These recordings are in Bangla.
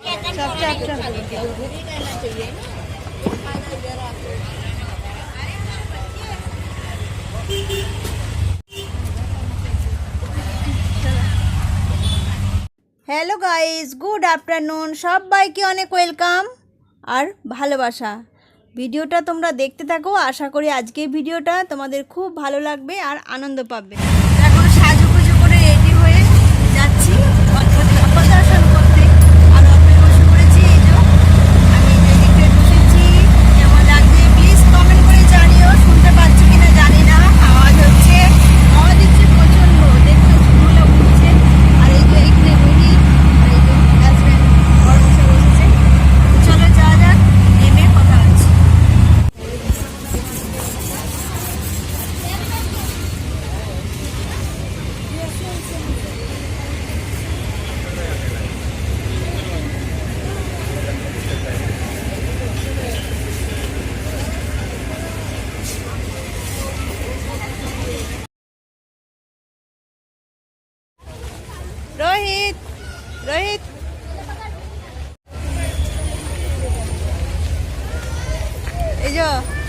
চাপ চাপ হ্যালো গাইস গুড আফটারনুন সবাইকে অনেক ওয়েলকাম আর ভালোবাসা। ভিডিওটা তোমরা দেখতে থাকো। আশা করি আজকের ভিডিওটা তোমাদের খুব ভালো লাগবে আর আনন্দ পাবে এখন সাজুগুজু করে রেডি হয়ে যাচ্ছি ঠাকুর দর্শন করতে আর অপে বসে পড়েছি এই যে আমি এদিকে বসেছি কেমন লাগছে প্লিজ কমেন্ট করে জানিও শুনতে পাচ্ছি কিনা জানি না আওয়াজ হচ্ছে আওয়াজ হচ্ছে প্রচণ্ড দেখতে ঝুমুলা উঠছে আর এই যে এখানে রুহি আর এই যে হাজব্যান্ড বড় বসে বসেছে চলো যাওয়া যাক নেমে কথা হচ্ছে রোহিত রোহিত এই যে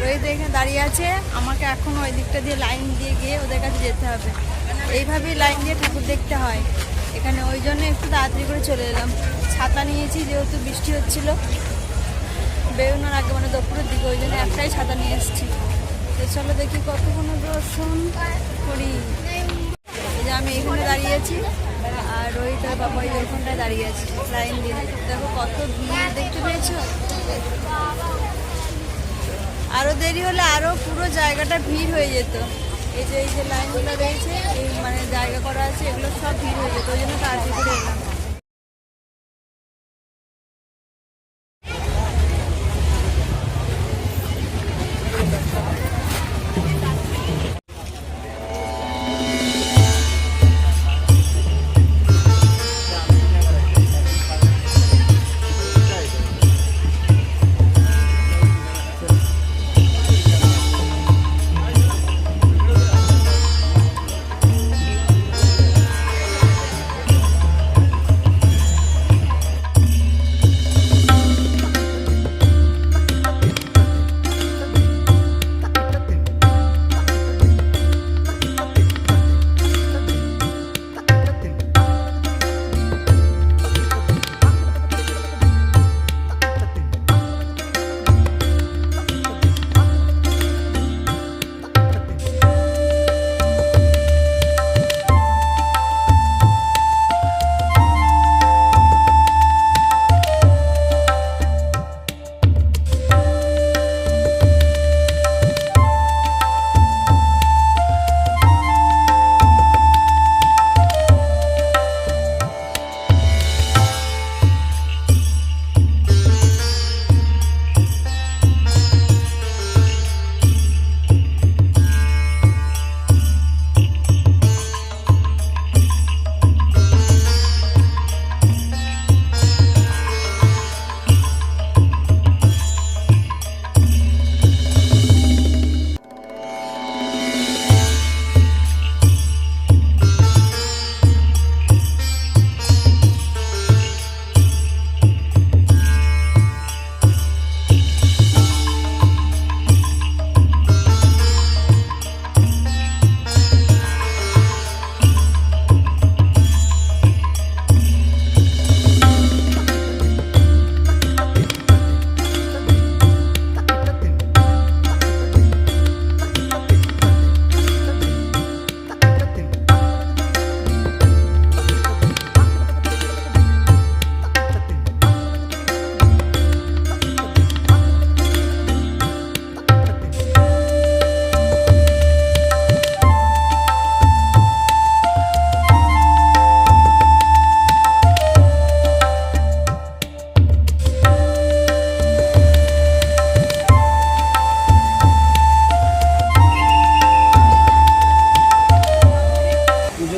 রোহিত আছে, আমাকে এখন ওই দিকটা দিয়ে লাইন দিয়ে গিয়ে ওদের কাছে যেতে হবে। এইভাবেই লাইন দিয়ে ঠাকুর দেখতে হয়। এখানে ওই জন্য একটু তাড়াতাড়ি করে চলে এলাম। ছাতা নিয়েছি, যেহেতু বৃষ্টি হচ্ছিল। বেরোনোর আগে মানে দুপুরের দিকে, ওই জন্য একটাই ছাতা নিয়ে এসেছি। তো চলো দেখি কতক্ষণ দর্শন করি। যে আমি এইখানে দাঁড়িয়ে আছি, আর রোহিত আর বাবা যে ওখানটায় দাঁড়িয়ে আছে লাইন দিয়ে। দেখো কত ভিড়, দেখতে পেয়েছ? আরও দেরি হলে আরও পুরো জায়গাটা ভিড় হয়ে যেত। এই যে এই যে লাইনগুলো রয়েছে, এই মানে জায়গা করা আছে, এগুলো সব ভিড় হয়ে যেত, ওই জন্য তাড়াতাড়ি করে এলাম।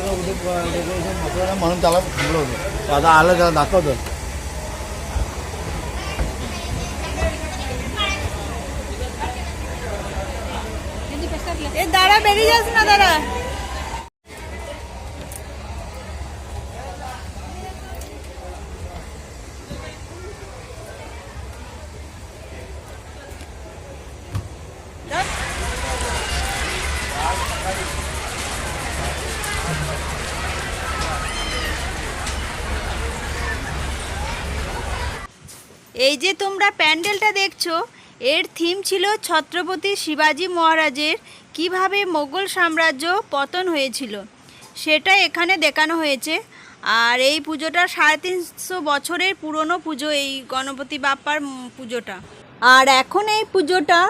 डेकोरेशन बसवलं म्हणून त्याला थांबलो होतो. आता आलं त्याला दाखवतो. दादा बेरी जास ना दादा দাঁড়া যে তোমরা প্যান্ডেলটা দেখছ, এর থিম ছিল ছত্রপতি শিবাজি মহারাজের কীভাবে মোগল সাম্রাজ্য পতন হয়েছিল। সেটা এখানে দেখানো হয়েছে। আর এই পুজোটা সাড়ে তিনশো বছরের পুরনো পুজো, এই গণপতি বাপ্পার পুজোটা। আর এখন এই পুজোটা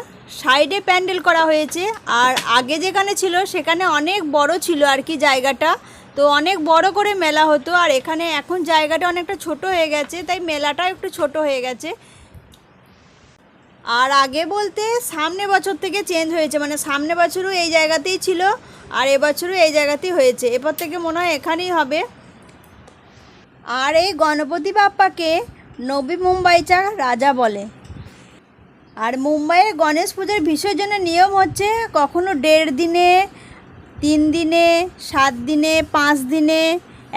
সাইডে প্যান্ডেল করা হয়েছে। আর আগে যেখানে ছিল, সেখানে অনেক বড় ছিল আর কি জায়গাটা। তো অনেক বড় করে মেলা হতো আর এখানে এখন জায়গাটা অনেকটা ছোট হয়ে গেছে, তাই মেলাটা একটু ছোট হয়ে গেছে। আর আগে বলতে সামনে বছর থেকে চেঞ্জ হয়েছে মানে সামনে বছরও এই জায়গাতেই ছিল আর এবছরও এই জায়গাতেই হয়েছে। এরপর থেকে মনে হয় এখানেই হবে। আর এই গণপতি বাপ্পাকে নবী মুম্বাইচা রাজা বলে। আর মুম্বাইয়ের গণেশ পুজোর বিসর্জনের নিয়ম হচ্ছে কখনো দেড় দিনে তিন দিনে, সাত দিনে, পাঁচ দিনে,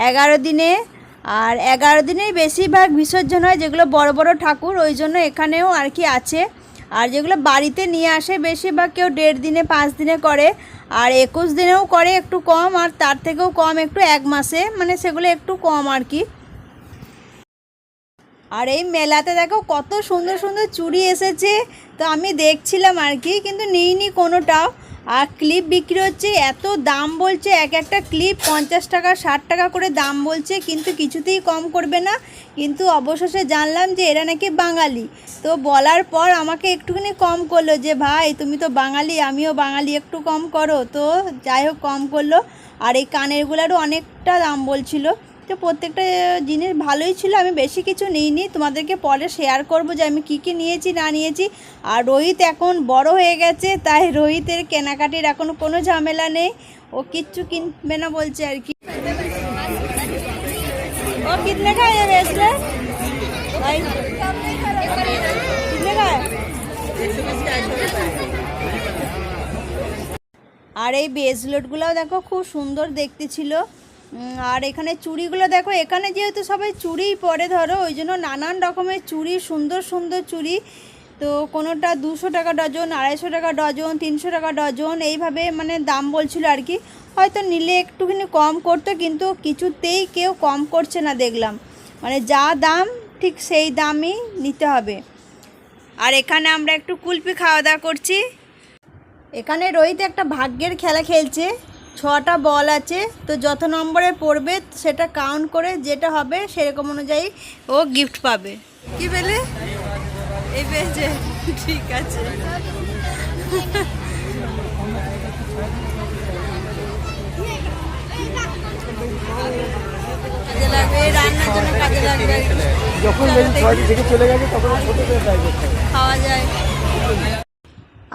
এগারো দিনে। আর এগারো দিনেই বেশিরভাগ বিসর্জন হয় যেগুলো বড় বড় ঠাকুর, ওই জন্য এখানেও আর কি আছে। আর যেগুলো বাড়িতে নিয়ে আসে, বেশিরভাগ কেউ দেড় দিনে, পাঁচ দিনে করে। আর একুশ দিনেও করে একটু কম, আর তার থেকেও কম একটু এক মাসে মানে সেগুলো একটু কম আর কি। আর এই মেলাতে দেখো কত সুন্দর সুন্দর চুড়ি এসেছে, তো আমি দেখছিলাম আর কি, কিন্তু নিইনি কোনোটাও। আর ক্লিপ বিক্রি হচ্ছে, এত দাম বলছে, এক একটা ক্লিপ পঞ্চাশ টাকা, ষাট টাকা করে দাম বলছে, কিন্তু কিছুতেই কম করবে না। কিন্তু অবশেষে জানলাম যে এরা নাকি বাঙালি। তো বলার পর আমাকে একটুখানি কম করল যে, ভাই, তুমি তো বাঙালি, আমিও বাঙালি, একটু কম করো। তো যাই হোক, কম করল। আর এই কানেরগুলোরও অনেকটা দাম বলছিল। তো প্রত্যেকটা জিনিস ভালোই ছিল, আমি বেশি কিছু নিইনি। তোমাদেরকে পরে শেয়ার করব যে আমি কি কি নিয়েছি, না নিয়েছি। আর রোহিত এখন বড় হয়ে গেছে, তাই রোহিতের কেনাকাটির এখন কোনো ঝামেলা নেই। ও কিচ্ছু কিনবে না বলছে আর কি। ও কিতনে খায় বেসলে খায়? আর এই ব্রেসলেটগুলোও দেখো, খুব সুন্দর দেখতে ছিল। আর এখানে চুড়িগুলো দেখো, এখানে যেহেতু সবাই চুড়িই পরে ধরো, ওই জন্য নানান রকমের চুড়ি, সুন্দর সুন্দর চুড়ি। তো কোনোটা দুশো টাকা ডজন, আড়াইশো টাকা ডজন, তিনশো টাকা ডজন, এইভাবে মানে দাম বলছিল আর কি। হয়তো নিলে একটুখানি কম করতো, কিন্তু কিছুতেই কেউ কম করছে না দেখলাম। মানে যা দাম, ঠিক সেই দামই নিতে হবে। আর এখানে আমরা একটু কুলপি খাওয়া দাওয়া করছি। এখানে রোহিত একটা ভাগ্যের খেলা খেলছে। ছটা বল আছে তো যত নম্বরে পড়বে সেটা কাউন্ট করে যেটা হবে সেরকম অনুযায়ী ও গিফট পাবে। কি পেলে? এই পেয়েছে ঠিক আছে। যখন। থেকে চলে গেছে তখন খাওয়া যায়।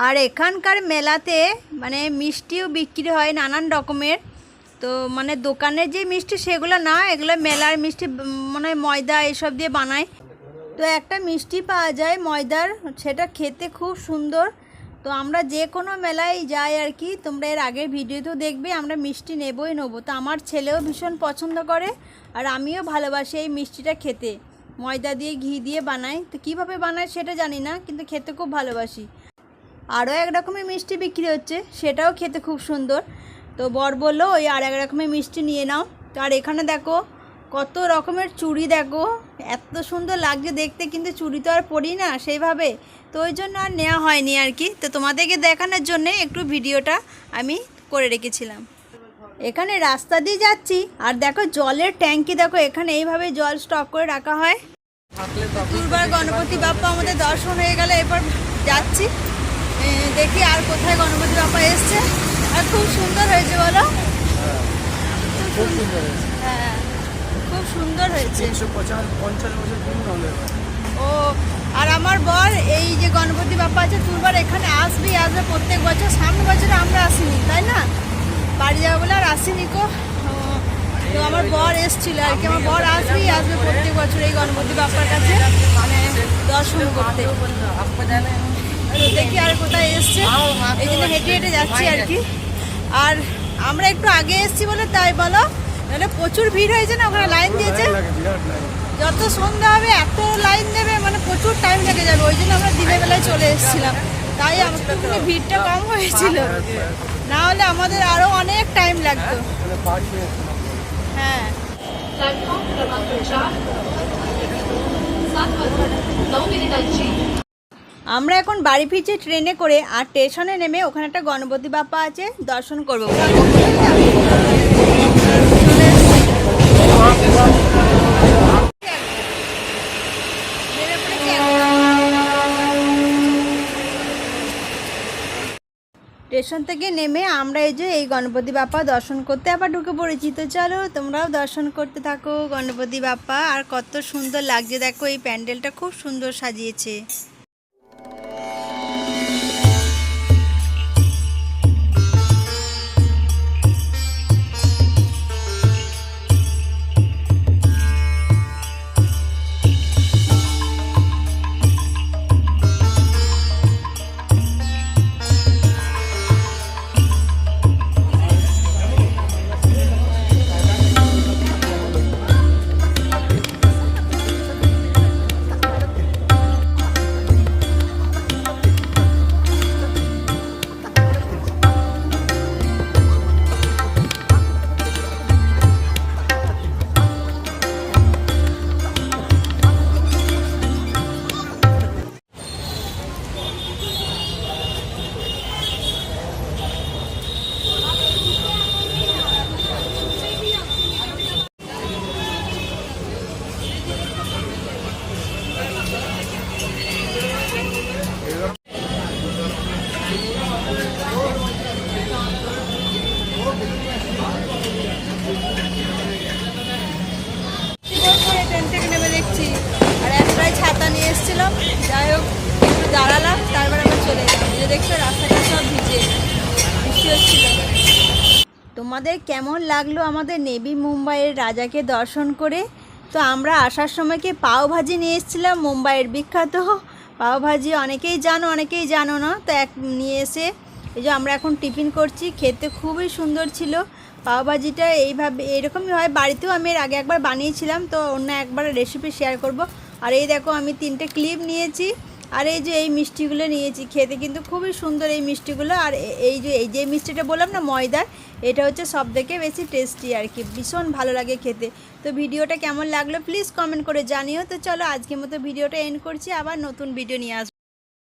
আর এখানকার মেলাতে মানে মিষ্টিও বিক্রি হয় নানান রকমের। তো মানে দোকানের যে মিষ্টি সেগুলো না, এগুলো মেলার মিষ্টি মানে ময়দা এসব দিয়ে বানায়। তো একটা মিষ্টি পাওয়া যায় ময়দার, সেটা খেতে খুব সুন্দর। তো আমরা যে কোনো মেলায় যাই আর কি, তোমরা এর আগের ভিডিওতেও দেখবে, আমরা মিষ্টি নেবই নেব। তো আমার ছেলেও ভীষণ পছন্দ করে, আর আমিও ভালোবাসি এই মিষ্টিটা খেতে। ময়দা দিয়ে ঘি দিয়ে বানাই তো কীভাবে বানায় সেটা জানি না, কিন্তু খেতে খুব ভালোবাসি। আরও এক রকমের মিষ্টি বিক্রি হচ্ছে সেটাও খেতে খুব সুন্দর। তো বর বলল ওই আর এক রকমের মিষ্টি নিয়ে নাও। তো আর এখানে দেখো কত রকমের চুড়ি দেখো এত সুন্দর লাগছে দেখতে কিন্তু চুড়ি তো আর পরি না সেইভাবে। তো ওই জন্য আর নেওয়া হয়নি আর কি। তো তোমাদেরকে দেখানোর জন্যে একটু ভিডিওটা আমি করে রেখেছিলাম। এখানে রাস্তা দিয়ে যাচ্ছি আর দেখো জলের ট্যাঙ্কি দেখো এখানে এইভাবে জল স্টক করে রাখা হয়। দুর্বার গণপতি বাপ্পা আমাদের দর্শন হয়ে গেল এরপর যাচ্ছি। দেখি আর কোথায় গণপতি বাপ্পা এসছে। আর খুব সুন্দর হয়েছে বলো। খুব সুন্দর। হয়েছে। হ্যাঁ খুব সুন্দর হয়েছে। ও আর আমার বর এই যে গণপতি বাপ্পা আছে তুরবার এখানে আসবি আসবে প্রত্যেক বছর। সামনে বছরে আমরা আসিনি তাই না? বাড়ি যাব বলে আর আসিনি কো। তো আমার বর এসছিল আর কি। আমার বর আসবেই আসবে প্রত্যেক বছর এই গণপতি বাপ্পার কাছে। মানে দর্শন করতে। দেখি আর কোথায় এসছে? এই জন্য হেঁটে হেঁটে যাচ্ছি আর কি। আর আমরা একটু আগে এসছি বলে তাই বলো। নাহলে প্রচুর ভিড় হয়েছে না? ওখানে লাইন দিয়েছে। যত সন্ধ্যা হবে এত লাইন দেবে মানে প্রচুর টাইম লেগে যাবে। ওই জন্য আমরা দিনের বেলায় চলে এসেছিলাম। তাই একটুখানি ভিড়টা কম হয়েছিল। না হলে আমাদের আরও অনেক টাইম লাগতো। মানে হ্যাঁ আমরা এখন বাড়ি ফিরছি ট্রেনে করে, আর স্টেশনে নেমে ওখানে একটা গণপতি বাপ্পা আছে, দর্শন করব। স্টেশন থেকে নেমে আমরা এই যে এই গণপতি বাপ্পা দর্শন করতে আবার ঢুকে পড়েছি। তো চলো, তোমরাও দর্শন করতে থাকো গণপতি বাপ্পা। আর কত সুন্দর লাগছে, দেখো এই প্যান্ডেলটা খুব সুন্দর সাজিয়েছে। তোমাদের কেমন লাগল আমাদের নেবি মুম্বাইয়ের রাজাকে দর্শন করে? তো আমরা আসার সময়কে পাও ভাজি নিয়ে এসেছিলাম? মুম্বাইয়ের বিখ্যাত পাও ভাজি অনেকেই জানো অনেকেই জানো না। তো এক নিয়ে এসে এই যে আমরা এখন টিফিন করছি, খেতে খুবই সুন্দর ছিল। পাও ভাজিটা এইভাবে, এরকমই হয়। বাড়িতেও আমি এর আগে একবার বানিয়েছিলাম, তো অন্য একবার রেসিপি শেয়ার করব। আর এই দেখো, আমি তিনটে ক্লিপ নিয়েছি। আর এই যে এই মিষ্টিগুলো নিয়েছি, খেতে কিন্তু খুবই সুন্দর এই মিষ্টিগুলো। আর এই যে এই যে মিষ্টিটা বললাম না, ময়দার, এটা হচ্ছে সব থেকে বেশি টেস্টি আর কি, ভীষণ ভালো লাগে খেতে। তো ভিডিওটা কেমন লাগল প্লিজ কমেন্ট করে জানিও। তো চলো, আজকের মতো ভিডিওটা এন্ড করছি, আবার নতুন ভিডিও নিয়ে আসব।